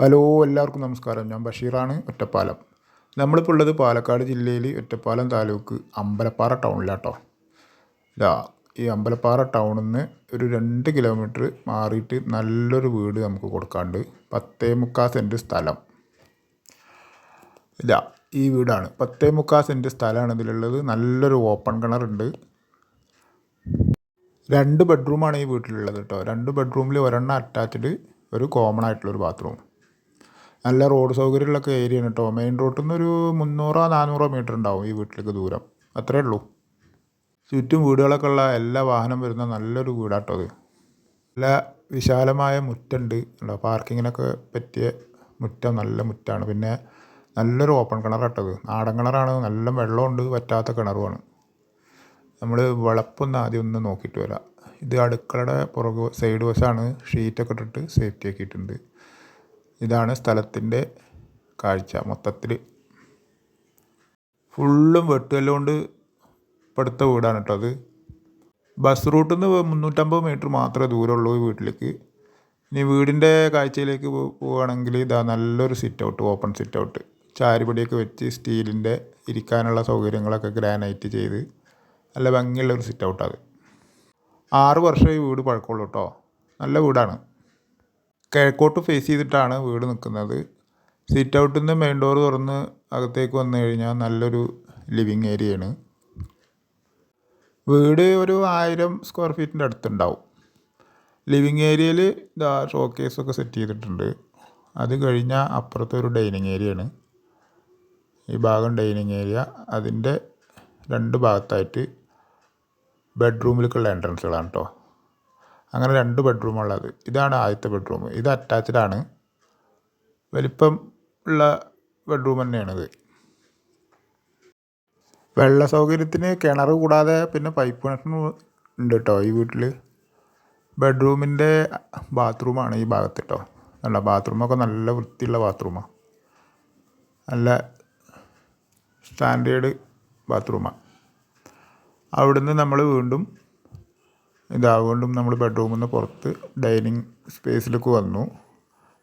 Hello എല്ലാവർക്കും നമസ്കാരം. ഞാൻ ബഷീറാണ് ഒറ്റപ്പാലം. നമ്മളിപ്പോൾ ഉള്ളത് പാലക്കാട് ജില്ലയിൽ ഒറ്റപ്പാലം താലൂക്ക് അമ്പലപ്പാറ ടൗണിലാട്ടോ. ഇതാ ഈ അമ്പലപ്പാറ ടൗണിൽ നിന്ന് ഒരു രണ്ട് കിലോമീറ്റർ മാറിയിട്ട് നല്ലൊരു വീട് നമുക്ക് കൊടുക്കാണ്ട് പത്തേ മുക്കാൽ സെന്റ് സ്ഥലം. ഇതാ ഈ വീടാണ്. പത്തേ മുക്കാൽ സെന്റ് സ്ഥലമാണ് ഇതിലുള്ളത്. നല്ലൊരു ഓപ്പൺ കിണറുണ്ട്. രണ്ട് ബെഡ്റൂമാണ് ഈ വീട്ടിലുള്ളത് കേട്ടോ. രണ്ട് ബെഡ്റൂമിൽ ഒരെണ്ണം അറ്റാച്ച്ഡ് ഒരു കോമൺ ആയിട്ടുള്ളൊരു ബാത്റൂം. നല്ല റോഡ് സൗകര്യമുള്ളൊക്കെ ഏരിയയാണ് കേട്ടോ. മെയിൻ റോഡിൽ നിന്ന് ഒരു മുന്നൂറോ നാനൂറോ മീറ്റർ ഉണ്ടാവും ഈ വീട്ടിലേക്ക് ദൂരം. അത്രേ ഉള്ളൂ. ചുറ്റും വീടുകളൊക്കെ ഉള്ള എല്ലാ വാഹനം വരുന്ന നല്ലൊരു വീടാട്ടോ അത്. നല്ല വിശാലമായ മുറ്റുണ്ട്. ഉണ്ടോ പാർക്കിങ്ങിനൊക്കെ പറ്റിയ മുറ്റം നല്ല മുറ്റാണ്. പിന്നെ നല്ലൊരു ഓപ്പൺ കിണറാട്ടത് നാടൻ കിണറാണ്. നല്ല വെള്ളമുണ്ട്. പറ്റാത്ത കിണറുമാണ്. നമ്മൾ വിളപ്പൊന്ന് ആദ്യം ഒന്ന് നോക്കിയിട്ട് വരാം. ഇത് അടുക്കളയുടെ പുറകു സൈഡ് വശമാണ് ഷീറ്റൊക്കെ ഇട്ടിട്ട് സേഫ്റ്റി ആക്കിയിട്ടുണ്ട്. ഇതാണ് സ്ഥലത്തിന്റെ കാഴ്ച മൊത്തത്തിൽ. ഫുള്ളും വെട്ടുകല്ലുകൊണ്ട് പടുത്ത വീടാണ് കേട്ടോ അത്. ബസ് റൂട്ടിൽ നിന്ന് മുന്നൂറ്റമ്പത് മീറ്റർ മാത്രമേ ദൂരമുള്ളൂ വീട്ടിലേക്ക്. ഇനി വീടിന്റെ കാഴ്ചയിലേക്ക് പോവുകയാണെങ്കിൽ ഇതാ നല്ലൊരു sit out open sit out ചാരുപടിയൊക്കെ വെച്ച് സ്റ്റീലിന്റെ ഇരിക്കാനുള്ള സൗകര്യങ്ങളൊക്കെ ഗ്രാനൈറ്റ് ചെയ്ത് നല്ല ഭംഗിയുള്ള ഒരു സിറ്റ് ഔട്ടാണ് ആറ് വർഷം ഈ വീട് പഴക്കമുള്ളൂ കേട്ടോ നല്ല വീടാണ്. കിഴക്കോട്ട് ഫേസ് ചെയ്തിട്ടാണ് വീട് നിൽക്കുന്നത് സീറ്റ് ഔട്ടിൽ നിന്ന് മെയിൻ ഡോർ തുറന്ന് അകത്തേക്ക് വന്നു കഴിഞ്ഞാൽ നല്ലൊരു ലിവിങ് ഏരിയയാണ് വീട് ഒരു ആയിരം സ്ക്വയർ ഫീറ്റിന്റെ അടുത്തുണ്ടാവും. ലിവിങ് ഏരിയയിൽ ഇതാ ഷോ കേസൊക്കെ സെറ്റ് ചെയ്തിട്ടുണ്ട്. അത് കഴിഞ്ഞാൽ അപ്പുറത്തൊരു ഡൈനിങ് ഏരിയയാണ് ഈ ഭാഗം ഡൈനിങ് ഏരിയ അതിന്റെ രണ്ട് ഭാഗത്തായിട്ട് ബെഡ്റൂമിലേക്കുള്ള എൻട്രൻസുകളാണ് കേട്ടോ അങ്ങനെ രണ്ട് ബെഡ്റൂമുള്ളത് ഇതാണ് ആദ്യത്തെ ബെഡ്റൂം ഇത് അറ്റാച്ച്ഡ് ആണ്. വലിപ്പം ഉള്ള ബെഡ്റൂം തന്നെയാണിത്. വെള്ള സൗകര്യത്തിന് കിണർ കൂടാതെ പിന്നെ പൈപ്പ് കണക്ഷൻ ഉണ്ട് കേട്ടോ ഈ വീട്ടിൽ ബെഡ്റൂമിന്റെ ബാത്റൂമാണ് ഈ ഭാഗത്ത് കേട്ടോ നല്ല ബാത്റൂമൊക്കെ നല്ല വൃത്തിയുള്ള ബാത്റൂമാണ് നല്ല സ്റ്റാൻഡേർഡ് ബാത്റൂമാണ് അവിടുന്ന് നമ്മൾ വീണ്ടും ഇതാ വീണ്ടും നമ്മൾ ബെഡ്റൂമിൽ നിന്ന് പുറത്ത് ഡൈനിങ് സ്പേസിലേക്ക് വന്നു.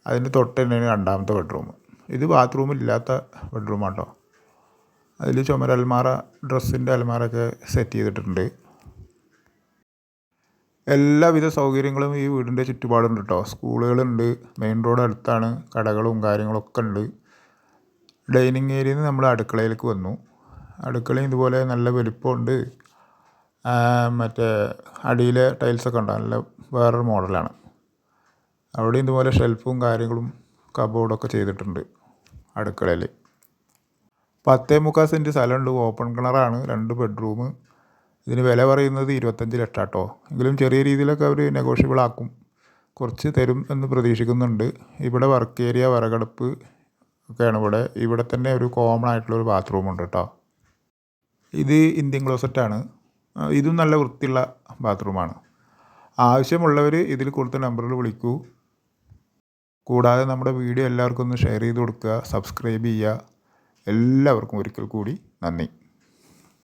അതിന് തൊട്ട് തന്നെയാണ് രണ്ടാമത്തെ ബെഡ്റൂം ഇത് ബാത്റൂം ഇല്ലാത്ത ബെഡ്റൂമാണ് കേട്ടോ അതിൽ ചുമര അൽമാറ ഡ്രസ്സിന്റെ അൽമാറൊക്കെ സെറ്റ് ചെയ്തിട്ടുണ്ട്. എല്ലാവിധ സൗകര്യങ്ങളും ഈ വീടിന്റെ ചുറ്റുപാടുണ്ട് കേട്ടോ സ്കൂളുകളുണ്ട് മെയിൻ റോഡ് അടുത്താണ് കടകളും കാര്യങ്ങളൊക്കെ ഉണ്ട്. ഡൈനിങ് ഏരിയയിൽ നിന്ന് നമ്മൾ അടുക്കളയിലേക്ക് വന്നു. അടുക്കളയും ഇതുപോലെ നല്ല വലിപ്പമുണ്ട്. മറ്റേ അടിയിലെ ടൈൽസൊക്കെ ഉണ്ട് നല്ല വേറൊരു മോഡലാണ് അവിടെയും ഇതുപോലെ ഷെൽഫും കാര്യങ്ങളും കബോർഡൊക്കെ ചെയ്തിട്ടുണ്ട് അടുക്കളയിൽ പത്തേ മുക്കാൽ സെന്റ് സ്ഥലമുണ്ട്. ഓപ്പൺ കിണറാണ് രണ്ട് ബെഡ്റൂം ഇതിന് വില പറയുന്നത് ഇരുപത്തഞ്ച് ലക്ഷം കേട്ടോ എങ്കിലും ചെറിയ രീതിയിലൊക്കെ അവർ നെഗോഷ്യബിൾ ആക്കും. കുറച്ച് തരും എന്ന് പ്രതീക്ഷിക്കുന്നുണ്ട്. ഇവിടെ വർക്ക് ഏരിയ വിറകടുപ്പ് ഒക്കെയാണ് ഇവിടെ. ഇവിടെ തന്നെ ഒരു കോമൺ ആയിട്ടുള്ള ഒരു ബാത്റൂം ഉണ്ട് കേട്ടോ ഇത് ഇന്ത്യൻ ക്ലോസറ്റാണ് ഇതും നല്ല വൃത്തിയുള്ള ബാത്റൂമാണ്. ആവശ്യമുള്ളവർ ഇതിൽ കൊടുത്ത നമ്പറിൽ വിളിക്കൂ. കൂടാതെ നമ്മുടെ വീഡിയോ എല്ലാവർക്കും ഒന്ന് ഷെയർ ചെയ്ത് കൊടുക്കുക സബ്സ്ക്രൈബ് ചെയ്യുക. എല്ലാവർക്കും ഒരിക്കൽ കൂടി നന്ദി.